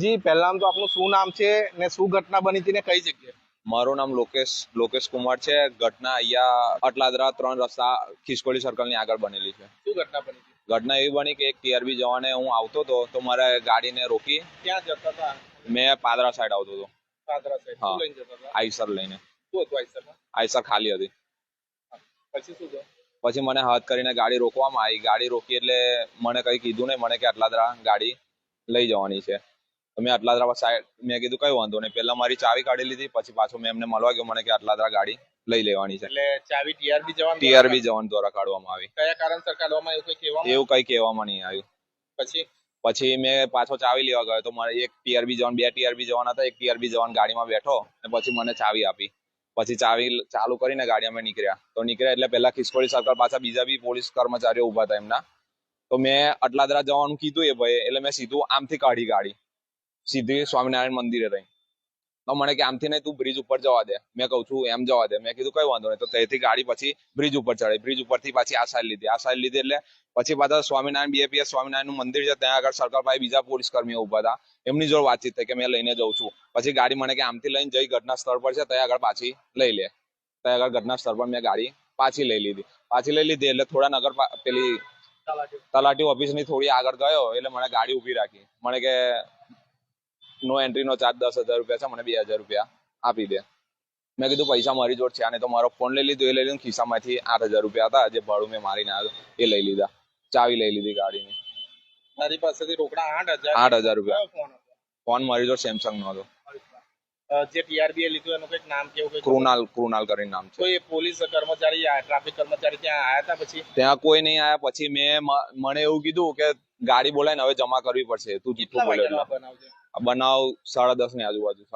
જી પહેલા તો આપનું શું નામ છે ને શું ઘટના બની હતી ને કઈ જગ્યાએ? મારું નામ લોકેશ લોકેશ કુમાર છે. ઘટના અહીંયા અટલાદરા ત્રણ રસ્તા ખિસકોલી સર્કલની આગળ બનેલી છે. શું ઘટના બની હતી? ઘટના એવી બની કે એક ટીઆરબી જવાને હું આવતો હતો તો મારે ગાડીને રોકી ક્યાં જતા હતા? મેં પાદરા સાઈડ આવતો હતો. પાદરા સાઈડ હા. લઈને જતા હતા? આઈસર લઈને. શું હતું આઈસર આઈસર ખાલી હતી. પછી શું થયું? પછી મને હાથ કરીને ગાડી રોકવામાં આવી. ગાડી રોકી એટલે મને કઈ કીધું નહીં. મને કે અટલાદરા ગાડી લઈ જવાની છે. તો મેં અટલાદરા સાઈડ મેં કીધું કઈ વાંધો નહીં. પહેલા મારી ચાવી કાઢી લીધી પછી પાછો મેં એમને મળવા ગયો મને કે અટલાદરા ગાડી લઈ લેવાની છે. એટલે ચાવી ટીઆરબી જવાન ટીઆરબી જવાન દ્વારા કાઢવામાં આવી. કયા કારણસર કાઢવામાં એવું કઈ કહેવામાં એવું કઈ કહેવામાં નહીં આવ્યું. પછી? પછી મેં પાછો ચાવી લેવા ગયો તો મારે એક ટીઆરબી જવાન બે ટીઆરબી જવાન હતા એક ટીઆરબી જવાન ગાડીમાં બેઠો અને પછી મને ચાવી આપી. પછી ચાવી ચાલુ કરીને ગાડી અમે નીકળ્યા. તો નીકળ્યા એટલે પહેલા ખિસકોલી સર્કલ પાછા બીજા બી પોલીસ કર્મચારીઓ ઊભા હતા એમના. તો મેં અટલાદરા જવાનું કીધું એ ભાઈ એટલે મેં સીધું આમથી કાઢી ગાડી. સીધી સ્વામિનારાયણ મંદિરે રહી. તો મને કે આમથી નહીં તું બ્રિજ ઉપર જવા દે. મેં કહું છું એમ જવા દે. મેં કીધું કઈ વાંધો નહીં. તો ત્યાંથી ગાડી પછી બ્રિજ ઉપર ચડાઈ બ્રિજ ઉપરથી પાછી આ સાઈડ લીધી. આ સાઈડ લીધી એટલે પછી પાછા સ્વામિનારાયણ બીએપીએસ સ્વામિનારાયણનું મંદિર છે. ત્યાં આગળ સર્કલ પાસે બીજા પોલીસ કર્મીઓ ઊભા હતા. એમની જોડે વાતચીત થઈ કે મેં લઈને જઉં છું. પછી ગાડી મને કે આમથી લઈને જઈ ઘટના સ્થળ પર છે. ત્યાં આગળ પાછી લઈ લે. ત્યાં આગળ ઘટના સ્થળ પર મેં ગાડી પાછી લઈ લીધી. પાછી લઈ લીધી એટલે થોડા નગર પેલી તલાટી. ઓફિસની થોડી આગળ ગયો એટલે મને ગાડી ઊભી રાખી. મને કે નો એન્ટ્રી નો ચાર્જ દસ હજાર રૂપિયા છે મને બે હજાર રૂપિયા આપી દે. મેં કીધું પૈસા મારી જોડ છે. અને તો મારો ફોન લઈ લીધો એ લઈ લીધું ખિસ્સામાંથી આઠ હજાર રૂપિયા હતા જે ભાડું મેં મારીને આવ્યો એ લઈ લીધા. ચાવી લઈ લીધી ગાડીની. મારી પાસેથી રોકડા આઠ હજાર આઠ હજાર રૂપિયા. ફોન મારી જોડ સેમસંગ નો હતો. જે ટીઆરબી એ લીધું એનું કંઈક નામ કેવું કઈ કૃણાલ કૃણાલ કરીને નામ છે. કોઈ પોલીસ કર્મચારી ટ્રાફિક કર્મચારી ત્યાં આયા હતા પછી? ત્યાં કોઈ નહીં આયા પછી મેં મને એવું કીધું કે ગાડી બોલાવીને હવે જમા કરવી પડશે. તું જૂઠું બોલે બોલ્યો આ બનાવ સાડા દસની આજુબાજુ